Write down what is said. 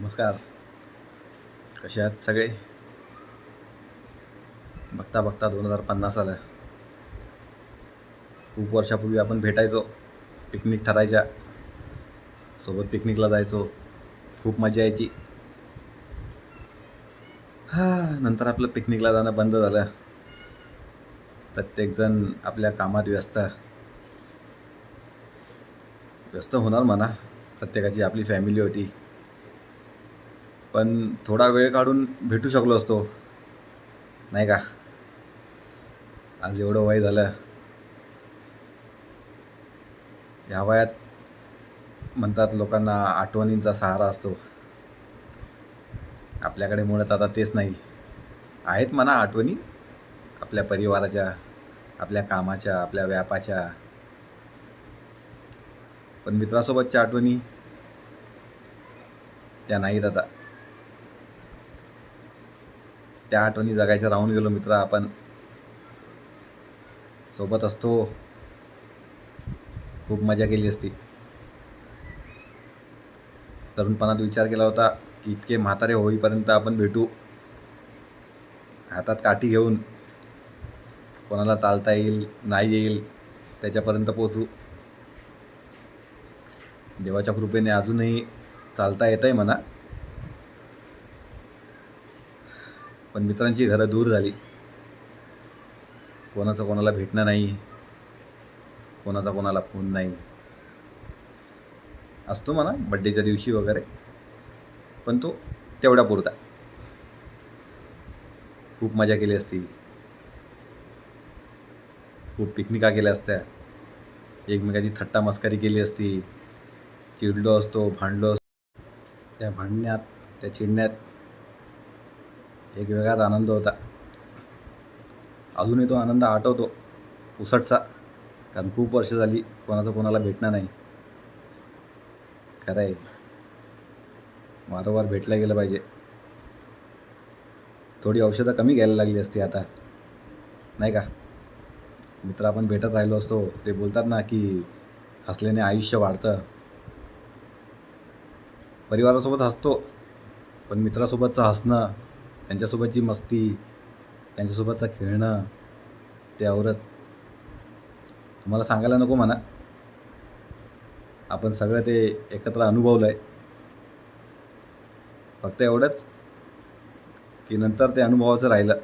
नमस्कार. कसे आहात सगळे? बघता बघता दोन हजार पन्नास आलं. खूप वर्षापूर्वी आपण भेटायचो पिकनिक ठरायच्या. सोबत पिकनिकला जायचो. खूप मजा यायची. हा नंतर आपलं पिकनिकला जाणं बंद झालं. प्रत्येकजण आपल्या कामात व्यस्त. व्यस्त होणार म्हणा. प्रत्येकाची आपली फॅमिली होती. पण थोडा वेळ काढून भेटू शकलो असतो. नाही का? आज एवढं वय झालं. या वयात म्हणतात लोकांना आठवणींचा सहारा असतो. आपल्याकडे मुळात आता तेच नाही. आहेत म्हणा आठवणी. आपल्या परिवाराच्या आपल्या कामाच्या आपल्या व्यापाच्या. पण मित्रासोबतच्या आठवणी त्या नाहीत आता. त्या आठवणी जगायच्या राहून गेलो मित्र. आपण सोबत असतो. खूप मजा केली असती. तरुणपणात विचार केला होता की इतके म्हातारे होईपर्यंत आपण भेटू. हातात काठी घेऊन कोणाला चालता येईल नाही येईल त्याच्यापर्यंत पोचू देवाच्या कृपेने अजूनही चालता येत आहे म्हणा. पण मित्रांची घरं दूर झाली. कोणाचं कोणाला भेटणं नाही. कोणाचा कोणाला फोन नाही. असतो म्हणा बड्डेच्या दिवशी वगैरे. पण तो तेवढ्या पुरता. खूप मजा केली असती. खूप पिकनिका केल्या असत्या. एकमेकाची थट्टा मस्करी केली असती. चिडलो असतो भांडलो असतो. त्या भांडण्यात त्या चिडण्यात एक वेगळाच आनंद होता. अजूनही तो आनंद आठवतो पुसटचा कारण खूप वर्ष झाली कोणाचं कोणाला भेटणं नाही. खरं आहे वारंवार भेटलं गेलं पाहिजे. थोडी औषधं कमी घ्यायला लागली असती आता. नाही का? मित्र आपण भेटत राहिलो असतो ते बोलतात ना की हसल्याने आयुष्य वाढतं. परिवारासोबत हसतो पण मित्रासोबतचं हसणं त्यांच्यासोबतची मस्ती त्यांच्यासोबतचं खेळणं ते तुम्हाला सांगायला नको म्हणा. आपण सगळं ते एकत्र अनुभवलं आहे फक्त एवढंच की नंतर ते अनुभवाचं राहिलं.